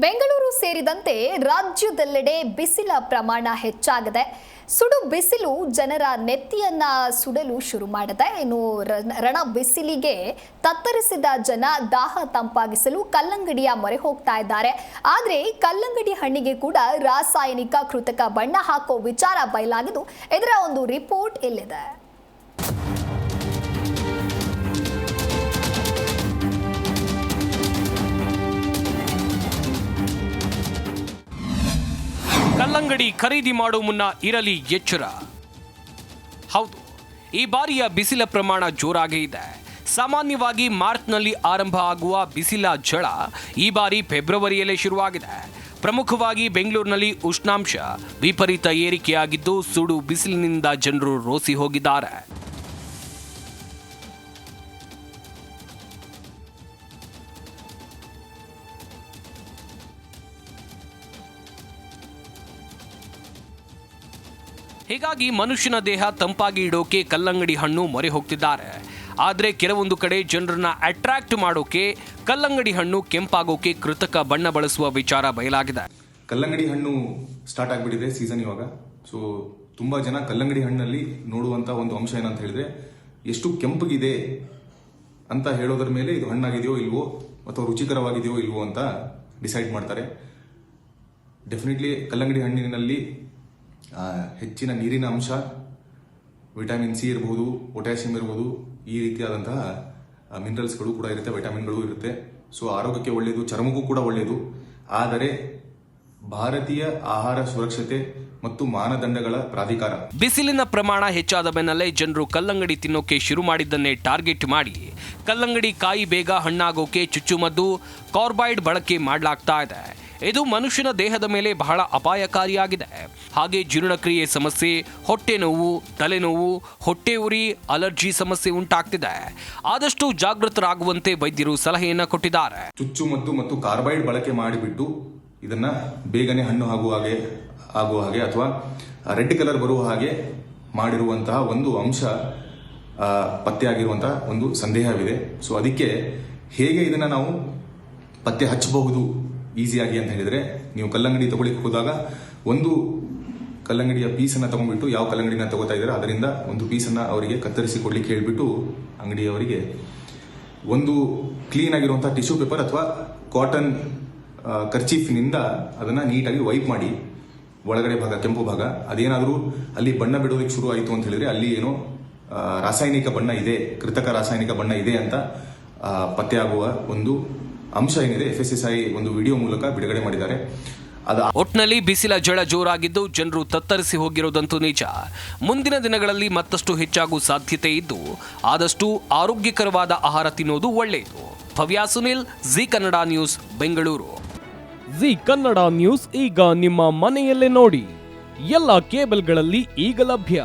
ಬೆಂಗಳೂರು ಸೇರಿದಂತೆ ರಾಜ್ಯದೆಲ್ಲೆಡೆ ಬಿಸಿಲ ಪ್ರಮಾಣ ಹೆಚ್ಚಾಗಿದೆ. ಸುಡು ಬಿಸಿಲು ಜನರ ನೆತ್ತಿಯನ್ನ ಸುಡಲು ಶುರು ಮಾಡಿದೆ. ಇನ್ನು ರಣ ಬಿಸಿಲಿಗೆ ತತ್ತರಿಸಿದ ಜನ ದಾಹ ತಂಪಾಗಿಸಲು ಕಲ್ಲಂಗಡಿಯ ಮೊರೆ ಹೋಗ್ತಾ ಇದ್ದಾರೆ. ಆದರೆ ಕಲ್ಲಂಗಡಿ ಹಣ್ಣಿಗೆ ಕೂಡ ರಾಸಾಯನಿಕ ಕೃತಕ ಬಣ್ಣ ಹಾಕೋ ವಿಚಾರ ಬಯಲಾಗಿದ್ದು, ಇದರ ಒಂದು ರಿಪೋರ್ಟ್ ಇಲ್ಲಿದೆ ಖರೀದಿ ಮಾಡುವ ಮುನ್ನ ಇರಲಿ ಎಚ್ಚರ. ಹೌದು, ಈ ಬಾರಿಯ ಬಿಸಿಲ ಪ್ರಮಾಣ ಜೋರಾಗೇ ಇದೆ. ಸಾಮಾನ್ಯವಾಗಿ ಮಾರ್ಚ್ನಲ್ಲಿ ಆರಂಭ ಆಗುವ ಬಿಸಿಲ ಝಳ ಈ ಬಾರಿ ಫೆಬ್ರವರಿಯಲ್ಲೇ ಶುರುವಾಗಿದೆ. ಪ್ರಮುಖವಾಗಿ ಬೆಂಗಳೂರಿನಲ್ಲಿ ಉಷ್ಣಾಂಶ ವಿಪರೀತ ಏರಿಕೆಯಾಗಿದ್ದು ಸುಡು ಬಿಸಿಲಿನಿಂದ ಜನರು ರೋಸಿ ಹೋಗಿದ್ದಾರೆ. ಹೀಗಾಗಿ ಮನುಷ್ಯನ ದೇಹ ತಂಪಾಗಿ ಇಡೋಕೆ ಕಲ್ಲಂಗಡಿ ಹಣ್ಣು ಮೊರೆ ಹೋಗ್ತಿದ್ದಾರೆ. ಆದರೆ ಕೆಲವೊಂದು ಕಡೆ ಜನರನ್ನ ಅಟ್ರಾಕ್ಟ್ ಮಾಡೋಕೆ ಕಲ್ಲಂಗಡಿ ಹಣ್ಣು ಕೆಂಪಾಗೋಕೆ ಕೃತಕ ಬಣ್ಣ ಬಳಸುವ ವಿಚಾರ ಬಯಲಾಗಿದೆ. ಕಲ್ಲಂಗಡಿ ಹಣ್ಣು ಸ್ಟಾರ್ಟ್ ಆಗಿಬಿಟ್ಟಿದೆ ಸೀಸನ್ ಇವಾಗ. ಸೊ ತುಂಬ ಜನ ಕಲ್ಲಂಗಡಿ ಹಣ್ಣಲ್ಲಿ ನೋಡುವಂತ ಒಂದು ಅಂಶ ಏನಂತ ಹೇಳಿದ್ರೆ, ಎಷ್ಟು ಕೆಂಪಗಿದೆ ಅಂತ ಹೇಳೋದ್ರ ಮೇಲೆ ಇದು ಹಣ್ಣಾಗಿದೆಯೋ ಇಲ್ವೋ ಅಥವಾ ರುಚಿಕರವಾಗಿದೆಯೋ ಇಲ್ವೋ ಅಂತ ಡಿಸೈಡ್ ಮಾಡ್ತಾರೆ. ಡೆಫಿನೆಟ್ಲಿ ಕಲ್ಲಂಗಡಿ ಹಣ್ಣಿನಲ್ಲಿ ಹೆಚ್ಚಿನ ನೀರಿನ ಅಂಶ, ವಿಟಮಿನ್ ಸಿ ಇರಬಹುದು ಪೊಟ್ಯಾಷಿಯಂ ಇರಬಹುದು ಈ ರೀತಿಯಾದಂತಹ ಮಿನರಲ್ಸ್ಗಳು ಕೂಡ ಇರುತ್ತೆ, ವಿಟಮಿನ್ಗಳು ಇರುತ್ತೆ. ಸೊ, ಆರೋಗ್ಯಕ್ಕೆ ಒಳ್ಳೆಯದು ಚರ್ಮಕ್ಕೂ ಕೂಡ ಒಳ್ಳೆಯದು ಆದರೆ, ಭಾರತೀಯ ಆಹಾರ ಸುರಕ್ಷತೆ ಮತ್ತು ಮಾನದಂಡಗಳ ಪ್ರಾಧಿಕಾರ. ಬಿಸಿಲಿನ ಪ್ರಮಾಣ ಹೆಚ್ಚಾದ ಬೆನ್ನಲ್ಲೇ ಜನರು ಕಲ್ಲಂಗಡಿ ತಿನ್ನೋಕೆ ಶುರು ಮಾಡಿದ್ದನ್ನೇ ಟಾರ್ಗೆಟ್ ಮಾಡಿ. ಕಲ್ಲಂಗಡಿ ಕಾಯಿ ಬೇಗ ಹಣ್ಣಾಗೋಕೆ ಚುಚ್ಚುಮದ್ದು, ಕಾರ್ಬೈಡ್ ಬಳಕೆ ಮಾಡಲಾಗ್ತಾ ಇದೆ. ಇದು ಮನುಷ್ಯನ ದೇಹದ ಮೇಲೆ ಬಹಳ ಅಪಾಯಕಾರಿಯಾಗಿದೆ. ಹಾಗೆ ಜೀರ್ಣಕ್ರಿಯೆ ಸಮಸ್ಯೆ, ಹೊಟ್ಟೆ ನೋವು ತಲೆನೋವು ಹೊಟ್ಟೆ ಉರಿ, ಅಲರ್ಜಿ ಸಮಸ್ಯೆ ಉಂಟಾಗ್ತಿದೆ. ಆದಷ್ಟು ಜಾಗೃತರಾಗುವಂತೆ ವೈದ್ಯರು ಸಲಹೆಯನ್ನು ಕೊಟ್ಟಿದ್ದಾರೆ. ಚುಚ್ಚು ಮತ್ತು ಮತ್ತು ಕಾರ್ಬೈಡ್ ಬಳಕೆ ಮಾಡಿಬಿಟ್ಟು ಇದನ್ನ ಬೇಗನೆ ಹಣ್ಣು ಆಗುವ ಹಾಗೆ ಆಗುವ ಹಾಗೆ ಅಥವಾ ರೆಡ್ ಕಲರ್ ಬರುವ ಹಾಗೆ ಮಾಡಿರುವಂತಹ ಒಂದು ಅಂಶ ಪತ್ತೆಯಾಗಿರುವಂತಹ ಒಂದು ಸಂದೇಹವಿದೆ. ಸೊ ಅದಕ್ಕೆ ಹೇಗೆ ಇದನ್ನ ನಾವು ಪತ್ತೆ ಹಚ್ಚಬಹುದು ಈಸಿಯಾಗಿ ಅಂತ ಹೇಳಿದರೆ ನೀವು ಕಲ್ಲಂಗಡಿ ತಗೊಳ್ಳಿಕ್ಕೆ ಹೋದಾಗ ಒಂದು ಕಲ್ಲಂಗಡಿಯ ಪೀಸನ್ನು ತಗೊಂಡ್ಬಿಟ್ಟು ಯಾವ ಕಲ್ಲಂಗಡಿನ ತಗೋತಾ ಇದ್ದಾರೆ ಅದರಿಂದ ಒಂದು ಪೀಸನ್ನು ಅವರಿಗೆ ಕತ್ತರಿಸಿ ಕೊಡ್ಲಿಕ್ಕೆ ಹೇಳ್ಬಿಟ್ಟು ಅಂಗಡಿಯವರಿಗೆ ಒಂದು ಕ್ಲೀನ್ ಆಗಿರುವಂಥ ಟಿಶ್ಯೂ ಪೇಪರ್ ಅಥವಾ ಕಾಟನ್ ಕರ್ಚೀಫ್ನಿಂದ ಅದನ್ನು ನೀಟಾಗಿ ವೈಪ್ ಮಾಡಿ ಒಳಗಡೆ ಭಾಗ, ಕೆಂಪು ಭಾಗ. ಅದೇನಾದರೂ ಅಲ್ಲಿ ಬಣ್ಣ ಬಿಡೋದಕ್ಕೆ ಶುರು ಆಯಿತು ಅಂತ ಹೇಳಿದರೆ ಅಲ್ಲಿ ಏನೋ ರಾಸಾಯನಿಕ ಬಣ್ಣ ಇದೆ, ಕೃತಕ ರಾಸಾಯನಿಕ ಬಣ್ಣ ಇದೆ ಅಂತ ಪತ್ತೆಯಾಗುವ ಒಂದು ಅಂಶ ಏನಿದೆ ಎಫ್ ಎಸ್ ಎಸ್ ಐ ಒಂದು ವಿಡಿಯೋ ಮೂಲಕ ಬಿಡುಗಡೆ ಮಾಡಿದ್ದಾರೆ. ಅದ ಒಟ್ನಲ್ಲಿ ಬಿಸಿಲ ಜಳ ಜೋರಾಗಿದ್ದು ಜನರು ತತ್ತರಿಸಿ ಹೋಗಿರೋದಂತೂ ನಿಜ. ಮುಂದಿನ ದಿನಗಳಲ್ಲಿ ಮತ್ತಷ್ಟು ಹೆಚ್ಚಾಗುವ ಸಾಧ್ಯತೆ ಇದ್ದು ಆದಷ್ಟು ಆರೋಗ್ಯಕರವಾದ ಆಹಾರ ತಿನ್ನೋದು ಒಳ್ಳೆಯದು. Bhavya Sunil Zee Kannada news Bengaluru. Zee Kannada news ಈಗ ನಿಮ್ಮ ಮನೆಯಲ್ಲೇ ನೋಡಿ. ಎಲ್ಲ ಕೇಬಲ್ಗಳಲ್ಲಿ ಈಗ ಲಭ್ಯ.